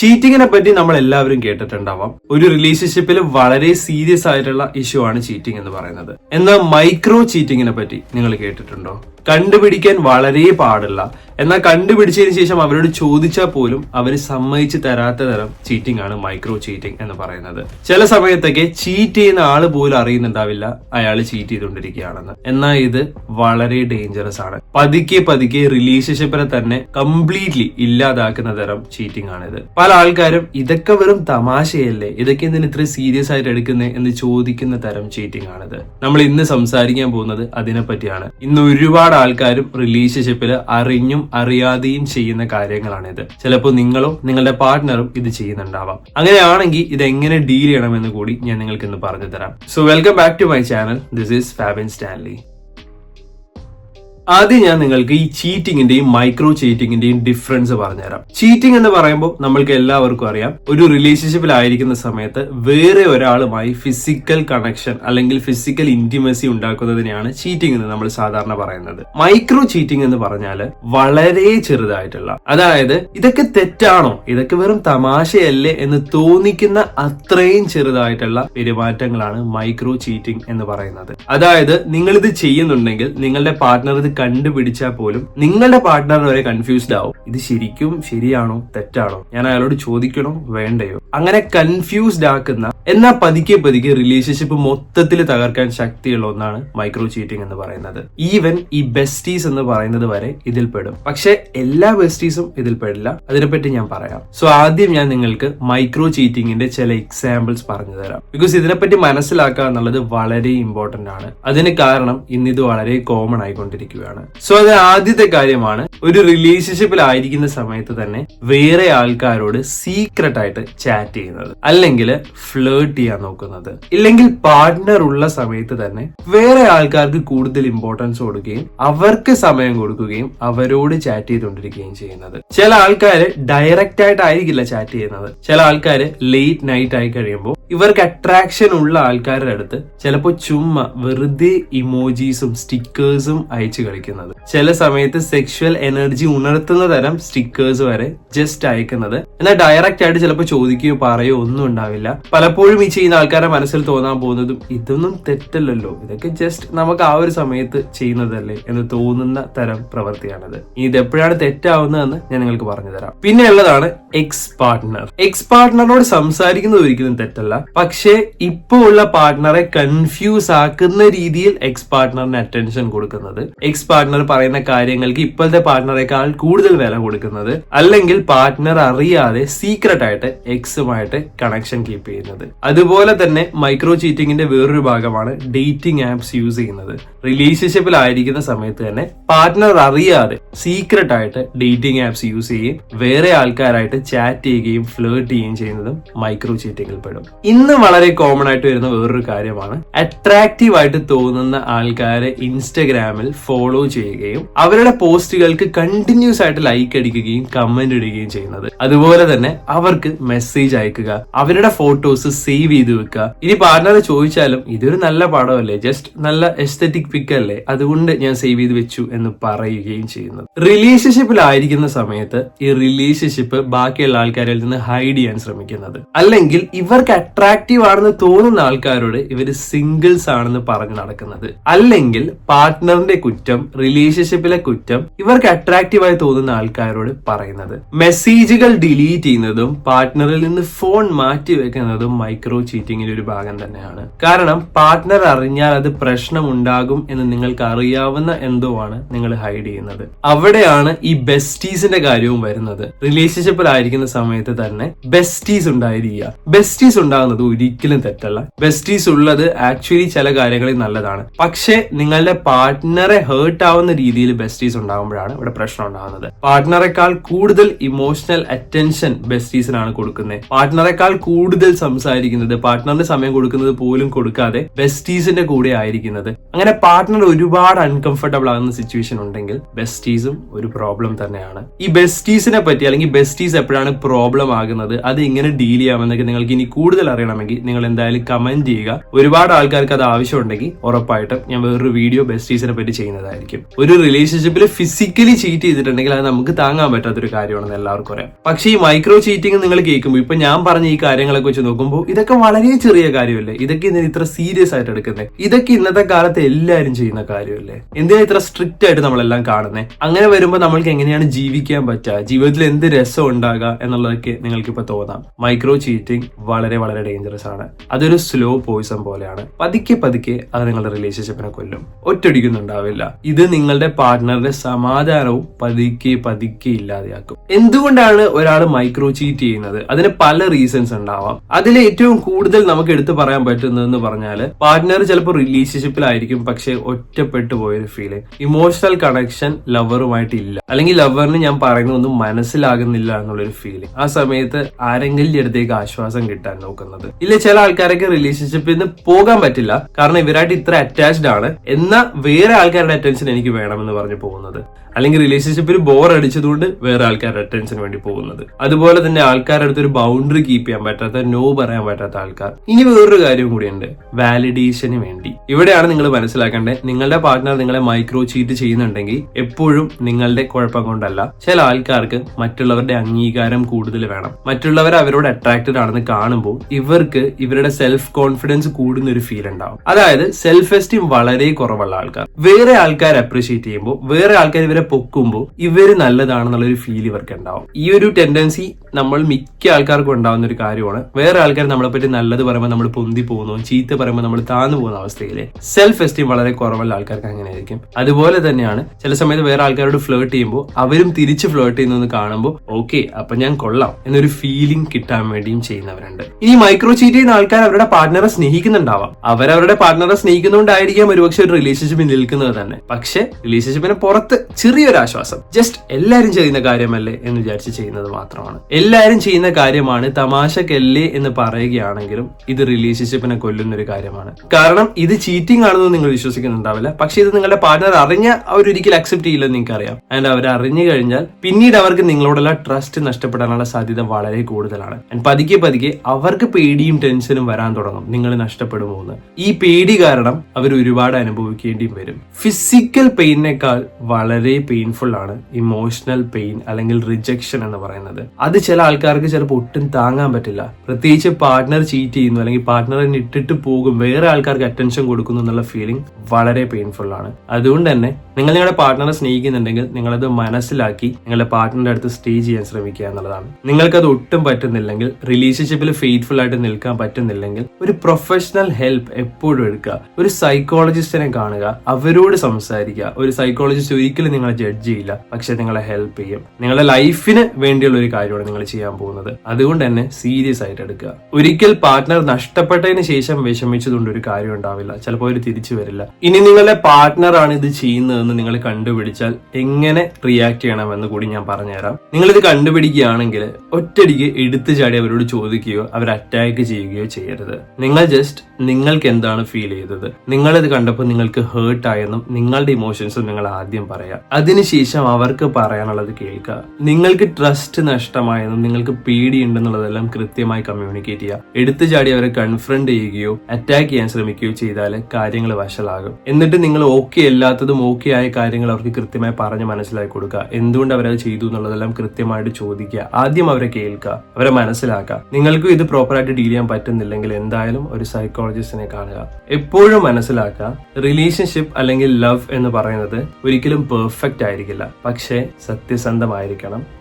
ചീറ്റിങ്ങിനെ പറ്റി നമ്മൾ എല്ലാവരും കേട്ടിട്ടുണ്ടാവാം. ഒരു റിലേഷൻഷിപ്പിൽ വളരെ സീരിയസ് ആയിട്ടുള്ള ഇഷ്യൂ ആണ് ചീറ്റിംഗ് എന്ന് പറയുന്നത്. എന്നാൽ മൈക്രോ ചീറ്റിങ്ങിനെ പറ്റി നിങ്ങൾ കേട്ടിട്ടുണ്ടോ? കണ്ടുപിടിക്കാൻ വളരെ പാടില്ല എന്നാൽ കണ്ടുപിടിച്ചതിന് ശേഷം അവരോട് ചോദിച്ചാൽ പോലും അവർ സമ്മതിച്ച് തരാത്ത തരം ചീറ്റിംഗ് ആണ് മൈക്രോ ചീറ്റിംഗ് എന്ന് പറയുന്നത്. ചില സമയത്തൊക്കെ ചീറ്റ് ചെയ്യുന്ന ആൾ പോലും അറിയുന്നുണ്ടാവില്ല അയാൾ ചീറ്റ് ചെയ്തുകൊണ്ടിരിക്കുകയാണെന്ന്. എന്നാൽ ഇത് വളരെ ഡേഞ്ചറസ് ആണ്. പതുക്കെ പതുക്കെ റിലേഷൻഷിപ്പിനെ തന്നെ കംപ്ലീറ്റ്ലി ഇല്ലാതാക്കുന്ന തരം ചീറ്റിംഗ് ആണിത്. പല ആൾക്കാരും ഇതൊക്കെ വെറും തമാശയല്ലേ ഇതൊക്കെ എന്തിനു ഇത്ര സീരിയസ് ആയിട്ട് എടുക്കുന്നത് എന്ന് ചോദിക്കുന്ന തരം ചീറ്റിംഗ് ആണിത്. നമ്മൾ ഇന്ന് സംസാരിക്കാൻ പോകുന്നത് അതിനെ പറ്റിയാണ് ഇന്ന് ഒരുപാട് ആൾക്കാരും റിലേഷൻഷിപ്പിൽ അറിഞ്ഞും അറിയാതെയും ചെയ്യുന്ന കാര്യങ്ങളാണിത്. ചിലപ്പോൾ നിങ്ങളും നിങ്ങളുടെ പാർട്ട്ണറും ഇത് ചെയ്യുന്നുണ്ടാവാം. അങ്ങനെയാണെങ്കിൽ ഇത് എങ്ങനെ ഡീൽ ചെയ്യണമെന്ന് കൂടി ഞാൻ നിങ്ങൾക്ക് ഇന്ന് പറഞ്ഞു തരാം. So welcome back to my channel this is Fabin Stanley ആദ്യം ഞാൻ നിങ്ങൾക്ക് ഈ ചീറ്റിംഗിന്റെയും മൈക്രോ ചീറ്റിംഗിന്റെയും ഡിഫറൻസ് പറഞ്ഞുതരാം. ചീറ്റിംഗ് എന്ന് പറയുമ്പോൾ നമ്മൾക്ക് എല്ലാവർക്കും അറിയാം ഒരു റിലേഷൻഷിപ്പിലായിരിക്കുന്ന സമയത്ത് വേറെ ഒരാളുമായി ഫിസിക്കൽ കണക്ഷൻ അല്ലെങ്കിൽ ഫിസിക്കൽ ഇന്റിമസി ഉണ്ടാക്കുന്നതിനെയാണ് ചീറ്റിംഗ് എന്ന് നമ്മൾ സാധാരണ പറയുന്നത്. മൈക്രോ ചീറ്റിംഗ് എന്ന് പറഞ്ഞാൽ വളരെ ചെറുതായിട്ടുള്ള അതായത് ഇതൊക്കെ തെറ്റാണോ ഇതൊക്കെ വെറും തമാശയല്ലേ എന്ന് തോന്നിക്കുന്ന അത്രയും ചെറുതായിട്ടുള്ള പെരുമാറ്റങ്ങളാണ് മൈക്രോ ചീറ്റിംഗ് എന്ന് പറയുന്നത്. അതായത് നിങ്ങൾ ഇത് ചെയ്യുന്നുണ്ടെങ്കിൽ നിങ്ങളുടെ പാർട്ട്ണർ ഇത് കണ്ടുപിടിച്ചാൽ പോലും നിങ്ങളുടെ പാർട്ട്ണർ വരെ കൺഫ്യൂസ്ഡ് ആവും. ഇത് ശരിക്കും ശരിയാണോ? തെറ്റാണോ? ഞാൻ അയാളോട് ചോദിക്കണോ? വേണ്ടയോ? അങ്ങനെ കൺഫ്യൂസ്ഡ് ആക്കുന്ന എന്നാൽ പതുക്കെ പതുക്കെ റിലേഷൻഷിപ്പ് മൊത്തത്തിൽ തകർക്കാൻ ശക്തിയുള്ള ഒന്നാണ് മൈക്രോ ചീറ്റിംഗ് എന്ന് പറയുന്നത്. ഈവൻ ഈ ബെസ്റ്റീസ് എന്ന് പറയുന്നത് വരെ ഇതിൽ പെടും. പക്ഷെ എല്ലാ ബെസ്റ്റീസും ഇതിൽ പെടില്ല. അതിനെപ്പറ്റി ഞാൻ പറയാം. സോ ആദ്യം ഞാൻ നിങ്ങൾക്ക് മൈക്രോ ചീറ്റിംഗിന്റെ ചില എക്സാമ്പിൾസ് പറഞ്ഞു തരാം. ബിക്കോസ് ഇതിനെപ്പറ്റി മനസ്സിലാക്കുക എന്നുള്ളത് വളരെ ഇമ്പോർട്ടന്റ് ആണ്. അതിന് കാരണം ഇന്ന് ഇത് വളരെ കോമൺ ആയിക്കൊണ്ടിരിക്കുകയാണ്. സോ അത് ആദ്യത്തെ കാര്യമാണ്. ഒരു റിലേഷൻഷിപ്പിൽ ആയിരിക്കുന്ന സമയത്ത് തന്നെ വേറെ ആൾക്കാരോട് സീക്രട്ട് ആയിട്ട് ചാറ്റ് ചെയ്യുന്നത്. അല്ലെങ്കിൽ ഫ്ലേർട്ട് ചെയ്യാൻ നോക്കുന്നത്. ഇല്ലെങ്കിൽ പാർട്ട്ണർ ഉള്ള സമയത്ത് തന്നെ വേറെ ആൾക്കാർക്ക് കൂടുതൽ ഇമ്പോർട്ടൻസ് കൊടുക്കുകയും അവർക്ക് സമയം കൊടുക്കുകയും അവരോട് ചാറ്റ് ചെയ്തുകൊണ്ടിരിക്കുകയും ചെയ്യുന്നത്. ചില ആൾക്കാർ ഡയറക്റ്റ് ആയിട്ട് ആയിരിക്കില്ല ചാറ്റ് ചെയ്യുന്നത്. ചില ആൾക്കാർ ലേറ്റ് നൈറ്റ് ആയി കഴിയുമ്പോൾ ഇവർക്ക് അട്രാക്ഷൻ ഉള്ള ആൾക്കാരുടെ അടുത്ത് ചിലപ്പോൾ ചുമ്മാ വെറുതെ ഇമോജീസും സ്റ്റിക്കേഴ്സും അയച്ചു കളിക്കുന്നത്. ചില സമയത്ത് സെക്ഷൽ എനർജി ഉണർത്തുന്ന തരം സ്റ്റിക്കേഴ്സ് വരെ ജസ്റ്റ് അയക്കുന്നത്. എന്നാൽ ഡയറക്റ്റ് ആയിട്ട് ചിലപ്പോൾ ചോദിക്കുകയോ പറയോ ഒന്നും ഉണ്ടാവില്ല. പലപ്പോഴും ഈ ചെയ്യുന്ന ആൾക്കാരുടെ മനസ്സിൽ തോന്നാൻ പോകുന്നതും ഇതൊന്നും തെറ്റല്ലല്ലോ. ഇതൊക്കെ ജസ്റ്റ് നമുക്ക് ആ ഒരു സമയത്ത് ചെയ്യുന്നതല്ലേ എന്ന് തോന്നുന്ന തരം പ്രവൃത്തിയാണത് ഇത് എപ്പോഴാണ് തെറ്റാവുന്നതെന്ന് ഞാൻ നിങ്ങൾക്ക് പറഞ്ഞു തരാം പിന്നെ ഉള്ളതാണ് എക്സ് പാർട്ട്ണർ എക്സ് പാർട്ട്ണറിനോട് സംസാരിക്കുന്നത് ഒരിക്കലും തെറ്റല്ല. പക്ഷേ ഇപ്പോ ഉള്ള പാർട്ട്ണറെ കൺഫ്യൂസ് ആക്കുന്ന രീതിയിൽ എക്സ് പാർട്ട്ണറിന് അറ്റൻഷൻ കൊടുക്കുന്നത്. എക്സ് പാർട്ട്ണർ പറയുന്ന കാര്യങ്ങൾക്ക് ഇപ്പോഴത്തെ പാർട്ട്ണറെക്കാൾ കൂടുതൽ വില കൊടുക്കുന്നത് അല്ലെങ്കിൽ പാർട്ട്ണർ അറിയാതെ സീക്രട്ട് ആയിട്ട് എക്സുമായിട്ട് കണക്ഷൻ കീപ്പ് ചെയ്യുന്നത്. അതുപോലെ തന്നെ മൈക്രോ ചീറ്റിംഗിന്റെ വേറൊരു ഭാഗമാണ് ഡേറ്റിംഗ് ആപ്സ് യൂസ് ചെയ്യുന്നത്. റിലേഷൻഷിപ്പിൽ ആയിരിക്കുന്ന സമയത്ത് തന്നെ പാർട്ട്ണർ അറിയാതെ സീക്രട്ട് ആയിട്ട് ഡേറ്റിംഗ് ആപ്സ് യൂസ് ചെയ്യുകയും വേറെ ആൾക്കാരായിട്ട് ചാറ്റ് ചെയ്യുകയും ഫ്ലേർട്ട് ചെയ്യുകയും ചെയ്യുന്നതും മൈക്രോ ചീറ്റിംഗിൽ പെടും. ഇന്ന് വളരെ കോമൺ ആയിട്ട് വരുന്ന വേറൊരു കാര്യമാണ്. അട്രാക്റ്റീവ് ആയിട്ട് തോന്നുന്ന ആൾക്കാരെ ഇൻസ്റ്റഗ്രാമിൽ ഫോളോ ചെയ്യുകയും അവരുടെ പോസ്റ്റുകൾക്ക് കണ്ടിന്യൂസ് ആയിട്ട് ലൈക്ക് അടിക്കുകയും കമന്റ് ഇടുകയും ചെയ്യുന്നത്. അതുപോലെ തന്നെ അവർക്ക് മെസ്സേജ് അയക്കുക അവരുടെ ഫോട്ടോസ് സേവ് ചെയ്ത് വെക്കുക. ഇനി പാർട്ണർ ചോദിച്ചാലും ഇതൊരു നല്ല പടമല്ലേ? ജസ്റ്റ് നല്ല എസ്തറ്റിക് പിക് അല്ലേ? അതുകൊണ്ട് ഞാൻ സേവ് ചെയ്ത് വെച്ചു എന്ന് പറയുകയും ചെയ്യുന്നത് റിലേഷൻഷിപ്പിലായിരിക്കുന്ന സമയത്ത് ഈ റിലേഷൻഷിപ്പ് ബാക്കിയുള്ള ആൾക്കാരിൽ നിന്ന് ഹൈഡ് ചെയ്യാൻ ശ്രമിക്കുന്നത്. അല്ലെങ്കിൽ ഇവർക്ക് അട്രാക്റ്റീവ് ആണെന്ന് തോന്നുന്ന ആൾക്കാരോട് ഇവർ സിംഗിൾസ് ആണെന്ന് പറഞ്ഞു നടക്കുന്നത്. അല്ലെങ്കിൽ പാർട്ട്ണറിന്റെ കുറ്റം റിലേഷൻഷിപ്പിലെ കുറ്റം ഇവർക്ക് അട്രാക്റ്റീവായി തോന്നുന്ന ആൾക്കാരോട് പറയുന്നത്. മെസ്സേജുകൾ ഡിലീറ്റ് ചെയ്യുന്നതും പാർട്ട്ണറിൽ നിന്ന് ഫോൺ മാറ്റി വെക്കുന്നതും മൈക്രോ ചീറ്റിംഗിന്റെ ഒരു ഭാഗം തന്നെയാണ്. കാരണം പാർട്ട്ണർ അറിഞ്ഞാൽ അത് പ്രശ്നം ഉണ്ടാകും എന്ന് നിങ്ങൾക്ക് അറിയാവുന്ന എന്തോ ആണ് നിങ്ങൾ ഹൈഡ് ചെയ്യുന്നത്. അവിടെയാണ് ഈ ബെസ്റ്റീസിന്റെ കാര്യവും വരുന്നത്. റിലേഷൻഷിപ്പിലായിരിക്കുന്ന സമയത്ത് തന്നെ ബെസ്റ്റീസ് ഉണ്ടായിരിക്കുക. ബെസ്റ്റീസ് ഉണ്ടാകുന്നത് ഒരിക്കലും തെറ്റല്ല. ബെസ്റ്റീസ് ഉള്ളത് ആക്ച്വലി ചില കാര്യങ്ങളിൽ നല്ലതാണ്. പക്ഷേ നിങ്ങളുടെ പാർട്ട്ണറെ ഹേർട്ട് ആവുന്ന രീതിയിൽ ബെസ്റ്റീസ് ഉണ്ടാകുമ്പോഴാണ് ഇവിടെ പ്രശ്നം ഉണ്ടാകുന്നത്. പാർട്ട്ണറെക്കാൾ കൂടുതൽ ഇമോഷണൽ അറ്റൻഷൻ ബെസ്റ്റീസിനാണ് കൊടുക്കുന്നത് പാർട്ട്ണറെക്കാൾ കൂടുതൽ സംസാരിക്കുന്നത് പാർട്ട്ണറിന് സമയം കൊടുക്കുന്നത് പോലും കൊടുക്കാതെ ബെസ്റ്റീസിന്റെ കൂടെ ആയിരിക്കുന്നത്. അങ്ങനെ പാർട്ട്ണർ ഒരുപാട് അൺകംഫർട്ടബിൾ ആകുന്ന സിറ്റുവേഷൻ ഉണ്ടെങ്കിൽ ബെസ്റ്റീസും ഒരു പ്രോബ്ലം തന്നെയാണ്. ഈ ബെസ്റ്റീസിനെ പറ്റി അല്ലെങ്കിൽ ബെസ്റ്റീസ് എപ്പോഴാണ് പ്രോബ്ലം ആകുന്നത് അത് എങ്ങനെ ഡീൽ ചെയ്യാമെന്നൊക്കെ നിങ്ങൾക്ക് ഇനി കൂടുതൽ അറിയണമെങ്കിൽ നിങ്ങൾ എന്തായാലും കമന്റ് ചെയ്യുക. ഒരുപാട് ആൾക്കാർക്ക് അത് ആവശ്യമുണ്ടെങ്കിൽ ഉറപ്പായിട്ടും ഞാൻ വേറൊരു വീഡിയോ ബെസ്റ്റീസിനെ പറ്റി ചെയ്യുന്നതായിരിക്കും. ആയിരിക്കും. ഒരു റിലേഷൻഷിപ്പിൽ ഫിസിക്കലി ചീറ്റ് ചെയ്തിട്ടുണ്ടെങ്കിൽ അത് നമുക്ക് താങ്ങാൻ പറ്റാത്തൊരു കാര്യമാണെന്ന് എല്ലാവർക്കും അറിയാം. പക്ഷേ ഈ മൈക്രോ ചീറ്റിംഗ് നിങ്ങൾ കേൾക്കുമ്പോൾ ഇപ്പൊ ഞാൻ പറഞ്ഞ ഈ കാര്യങ്ങളൊക്കെ വെച്ച് നോക്കുമ്പോൾ ഇതൊക്കെ വളരെ ചെറിയ കാര്യമല്ലേ? ഇതൊക്കെ ഇതിന് ഇത്ര സീരിയസ് ആയിട്ട് എടുക്കുന്നത് ഇതൊക്കെ ഇന്നത്തെ കാലത്ത് എല്ലാവരും ചെയ്യുന്ന കാര്യമല്ലേ? എന്തിനാ ഇത്ര സ്ട്രിക്റ്റ് ആയിട്ട് നമ്മളെല്ലാം കാണുന്നത് അങ്ങനെ വരുമ്പോൾ നമ്മൾക്ക് എങ്ങനെയാണ് ജീവിക്കാൻ പറ്റുക? ജീവിതത്തിൽ എന്ത് രസം ഉണ്ടാകുക എന്നുള്ളതൊക്കെ നിങ്ങൾക്ക് ഇപ്പൊ തോന്നാം. മൈക്രോ ചീറ്റിംഗ് വളരെ വളരെ ഡേഞ്ചറസ് ആണ്. അതൊരു സ്ലോ പോയിസൺ പോലെയാണ്. പതുക്കെ പതുക്കെ അത് നിങ്ങളുടെ റിലേഷൻഷിപ്പിനെ കൊല്ലും. ഒറ്റടിക്കുന്നുണ്ടാവില്ല ഇത് നിങ്ങളുടെ പാർട്ട്ണറുടെ സമാധാനവും പതുക്കെ പതുക്കെ ഇല്ലാതെയാക്കും. എന്തുകൊണ്ടാണ് ഒരാൾ മൈക്രോ ചീറ്റ് ചെയ്യുന്നത്? അതിന് പല റീസൺസ് ഉണ്ടാവാം. അതിൽ ഏറ്റവും കൂടുതൽ നമുക്ക് എടുത്തു പറയാൻ പറ്റുന്നതെന്ന് പറഞ്ഞാൽ പാർട്ണർ ചിലപ്പോൾ റിലേഷൻഷിപ്പിലായിരിക്കും പക്ഷെ ഒറ്റപ്പെട്ടു പോയൊരു ഫീൽ ഇമോഷണൽ കണക്ഷൻ ലവറുമായിട്ട് ഇല്ല. അല്ലെങ്കിൽ ലവറിന് ഞാൻ പറയുന്നതൊന്നും മനസ്സിലാകുന്നില്ല എന്നുള്ളൊരു ഫീൽ ആ സമയത്ത് ആരെങ്കിലും അടുത്തേക്ക് ആശ്വാസം കിട്ടാൻ നോക്കുന്നത്. ഇല്ല ചില ആൾക്കാരൊക്കെ റിലേഷൻഷിപ്പിൽ നിന്ന് പോകാൻ പറ്റില്ല. കാരണം ഇവരായിട്ട് ഇത്ര അറ്റാച്ച്ഡ് ആണ്. എന്നാൽ വേറെ ആൾക്കാരുടെ അറ്റൻഷൻ എനിക്ക് വേണമെന്ന് പറഞ്ഞ് പോകുന്നത്. അല്ലെങ്കിൽ റിലേഷൻഷിപ്പിൽ ബോർ അടിച്ചതുകൊണ്ട് വേറെ ആൾക്കാരുടെ അറ്റൻഷൻ വേണ്ടി പോകുന്നത്. അതുപോലെ തന്നെ ആൾക്കാരുടെ അടുത്ത് ഒരു ബൗണ്ടറി കീപ്പ് ചെയ്യാൻ പറ്റാത്ത നോ പറയാൻ പറ്റാത്ത ആൾക്കാർ. ഇനി വേറൊരു കാര്യം കൂടിയുണ്ട്. വാലിഡേഷന് വേണ്ടി. ഇവിടെയാണ് നിങ്ങൾ മനസ്സിലാക്കേണ്ടത്. നിങ്ങളുടെ പാർട്ട്ണർ നിങ്ങളെ മൈക്രോ ചീറ്റ് ചെയ്യുന്നുണ്ടെങ്കിൽ എപ്പോഴും നിങ്ങളുടെ കുഴപ്പം കൊണ്ടല്ല. ചില ആൾക്കാർക്ക് മറ്റുള്ളവരുടെ അംഗീകാരം കൂടുതൽ വേണം. മറ്റുള്ളവർ അവരോട് അട്രാക്റ്റഡ് ആണെന്ന് കാണുമ്പോൾ ഇവർക്ക് ഇവരുടെ സെൽഫ് കോൺഫിഡൻസ് കൂടുന്ന ഒരു ഫീൽ ഉണ്ടാവും. അതായത് സെൽഫ് എസ്റ്റീം വളരെ കുറവുള്ള ആൾക്കാർ. വേറെ ആൾക്കാർ അപ്രീഷിയേറ്റ് ചെയ്യുമ്പോൾ വേറെ ആൾക്കാർ ഇവരെ പൊക്കുമ്പോൾ ഇവർ നല്ലതാണെന്നുള്ള ഒരു ഫീൽ ഇവർക്ക് ഉണ്ടാവും ഈ ഒരു ടെൻഡൻസി നമ്മൾ മിക്ക ആൾക്കാർക്കും ഉണ്ടാവുന്ന ഒരു കാര്യമാണ്. വേറെ ആൾക്കാർ നമ്മളെ പറ്റി നല്ലത് പറയുമ്പോൾ നമ്മൾ പൊന്തി പോകുന്നു ചീത്ത പറയുമ്പോൾ നമ്മൾ താന്നു പോകുന്ന അവസ്ഥയിലെ സെൽഫ് എസ്റ്റീം വളരെ കുറവുള്ള ആൾക്കാർക്ക് അങ്ങനെ ആയിരിക്കും അതുപോലെ തന്നെയാണ് ചില സമയത്ത് വേറെ ആൾക്കാരോട് ഫ്ലേർട്ട് ചെയ്യുമ്പോൾ അവരും തിരിച്ച് ഫ്ലേർട്ട് ചെയ്യുന്നത് കാണുമ്പോൾ ഓക്കെ അപ്പൊ ഞാൻ കൊള്ളാം എന്നൊരു ഫീലിംഗ് കിട്ടാൻ വേണ്ടിയും ചെയ്യുന്നവരുണ്ട്. ഈ മൈക്രോ ചീറ്റ് ചെയ്യുന്ന ആൾക്കാർ അവരുടെ പാർട്ട്ണറെ സ്നേഹിക്കുന്നുണ്ടാവാം. അവരവരുടെ പാർട്ട്ണറെ സ്നേഹിക്കുന്നതുകൊണ്ടായിരിക്കാം ഒരുപക്ഷെ ഒരു റിലേഷൻഷിപ്പിൽ നിൽക്കുന്നത് തന്നെ. പക്ഷെ റിലേഷൻഷിപ്പിന് പുറത്ത് ചെറിയൊരു ആശ്വാസം ജസ്റ്റ് എല്ലാവരും ചെയ്യുന്ന കാര്യമല്ലേ എന്ന് വിചാരിച്ച് ചെയ്യുന്നത് മാത്രമാണ്. എല്ലാവരും ചെയ്യുന്ന കാര്യമാണ് തമാശക്കല്ലേ എന്ന് പറയുകയാണെങ്കിലും ഇത് റിലേഷൻഷിപ്പിനെ കൊല്ലുന്ന ഒരു കാര്യമാണ്. കാരണം ഇത് ചീറ്റിംഗ് ആണെന്ന് നിങ്ങൾ വിശ്വസിക്കുന്നുണ്ടാവില്ല. പക്ഷെ ഇത് നിങ്ങളുടെ പാർട്ട്ണർ അറിഞ്ഞ അവരൊരിക്കലും അക്സെപ്റ്റ് ചെയ്യില്ലെന്ന് നിങ്ങൾക്ക് അറിയാം ആൻഡ് അവർ അറിഞ്ഞു കഴിഞ്ഞാൽ പിന്നീട് അവർക്ക് നിങ്ങളോടുള്ള ട്രസ്റ്റ് നഷ്ടപ്പെടാനുള്ള സാധ്യത വളരെ കൂടുതലാണ്. ആൻഡ് പതുക്കെ പതുക്കെ അവർക്ക് പേടിയും ടെൻഷനും വരാൻ തുടങ്ങും. നിങ്ങൾ നഷ്ടപ്പെടുമോ എന്ന്. ഈ പേടി കാരണം അവർ ഒരുപാട് അനുഭവിക്കേണ്ടിയും വരും. ഫിസിക്കൽ പെയിനേക്കാൾ വളരെ പെയിൻഫുൾ ആണ്. ഇമോഷണൽ പെയിൻ അല്ലെങ്കിൽ റിജക്ഷൻ എന്ന് പറയുന്നത്. അത് ചില ആൾക്കാർക്ക് ചിലപ്പോൾ ഒട്ടും താങ്ങാൻ പറ്റില്ല. പ്രത്യേകിച്ച് പാർട്ട്ണർ ചീറ്റ് ചെയ്യുന്നു അല്ലെങ്കിൽ പാർട്ട്ണറെ ഇട്ടിട്ട് പോകും. വേറെ ആൾക്കാർക്ക് അറ്റൻഷൻ കൊടുക്കുന്നു എന്നുള്ള ഫീലിംഗ് വളരെ പെയിൻഫുൾ ആണ്. അതുകൊണ്ട് തന്നെ നിങ്ങൾ നിങ്ങളുടെ പാർട്ട്ണറെ സ്നേഹിക്കുന്നുണ്ടെങ്കിൽ നിങ്ങളത് മനസ്സിലാക്കി നിങ്ങളുടെ പാർട്ട്ണറുടെ അടുത്ത് സ്റ്റേ ചെയ്യാൻ ശ്രമിക്കുക എന്നുള്ളതാണ്. നിങ്ങൾക്കത് ഒട്ടും പറ്റുന്നില്ലെങ്കിൽ റിലേഷൻഷിപ്പിൽ ഫെയ്ത്ത്ഫുൾ ആയിട്ട് നിൽക്കാൻ പറ്റുന്നില്ലെങ്കിൽ ഒരു പ്രൊഫഷണൽ ഹെൽപ്പ് എപ്പോഴും എടുക്കുക. ഒരു സൈക്കോളജിസ്റ്റിനെ കാണുക. അവരോട് സംസാരിക്കുക ഒരു സൈക്കോളജിസ്റ്റ് ഒരിക്കലും നിങ്ങളെ ജഡ്ജ് ചെയ്യില്ല. പക്ഷെ നിങ്ങളെ ഹെൽപ്പ് ചെയ്യും. നിങ്ങളുടെ ലൈഫിന് വേണ്ടിയുള്ള ഒരു കാര്യമാണ് നിങ്ങൾ ചെയ്യാൻ പോകുന്നത്. അതുകൊണ്ട് തന്നെ സീരിയസ് ആയിട്ട് എടുക്കുക. ഒരിക്കൽ പാർട്ട്ണർ നഷ്ടപ്പെട്ടതിന് ശേഷം വിഷമിച്ചതുകൊണ്ട് ഒരു കാര്യം ഉണ്ടാവില്ല. ചിലപ്പോൾ അവർ തിരിച്ചു വരില്ല. ഇനി നിങ്ങളുടെ പാർട്ട്ണർ ആണ് ഇത് ചെയ്യുന്നതെന്ന് നിങ്ങൾ കണ്ടുപിടിച്ചാൽ എങ്ങനെ റിയാക്ട് ചെയ്യണമെന്ന് കൂടി ഞാൻ പറഞ്ഞുതരാം. നിങ്ങൾ ഇത് കണ്ടുപിടിക്കുകയാണെങ്കിൽ ഒറ്റടിക്ക് എടുത്തു ചാടി അവരോട് ചോദിക്കുകയോ അവർ അറ്റാക്ക് ചെയ്യുകയോ ചെയ്യരുത്. നിങ്ങൾ ജസ്റ്റ് നിങ്ങൾക്ക് എന്താണ് ഫീൽ ചെയ്തത്? നിങ്ങളിത് കണ്ടപ്പോൾ നിങ്ങൾക്ക് ഹേർട്ട് ആയെന്നും നിങ്ങളുടെ ഇമോഷൻസ് നിങ്ങൾ ആദ്യം പറയുക അതിനുശേഷം അവർക്ക് പറയാനുള്ളത് കേൾക്കുക. നിങ്ങൾക്ക് ട്രസ്റ്റ് നഷ്ടമായെന്നും നിങ്ങൾക്ക് പേടിയുണ്ടെന്നുള്ളതെല്ലാം കൃത്യമായി കമ്മ്യൂണിക്കേറ്റ് ചെയ്യുക. എടുത്തു ചാടി അവരെ കൺഫ്രണ്ട് ചെയ്യുകയോ അറ്റാക്ക് ചെയ്യാൻ ശ്രമിക്കുകയോ ചെയ്താൽ കാര്യങ്ങൾ വഷളാകും. എന്നിട്ട് നിങ്ങൾ ഓക്കെ അല്ലാത്തതും ഓക്കെ ആയ കാര്യങ്ങൾ അവർക്ക് കൃത്യമായി പറഞ്ഞ് മനസ്സിലാക്കി കൊടുക്കുക. എന്തുകൊണ്ട് അവരത് ചെയ്തു എന്നുള്ളതെല്ലാം കൃത്യമായിട്ട് ചോദിക്കുക. ആദ്യം അവരെ കേൾക്കുക. അവരെ മനസ്സിലാക്കുക. നിങ്ങൾക്കും ഇത് പ്രോപ്പറായിട്ട് ഡീൽ ചെയ്യാൻ പറ്റുന്നില്ലെങ്കിൽ എന്തായാലും ഒരു സൈക്കോളജിസ്റ്റിനെ കാണുക. എപ്പോഴും മനസ്സിലാക്കുക. റിലേഷൻഷിപ്പ് അല്ലെങ്കിൽ ലവ് എന്ന് പറയുന്നത് ഒരിക്കലും പെർഫെക്റ്റ് ആയിരിക്കില്ല. പക്ഷേ സത്യസന്ധമായിരിക്കണം.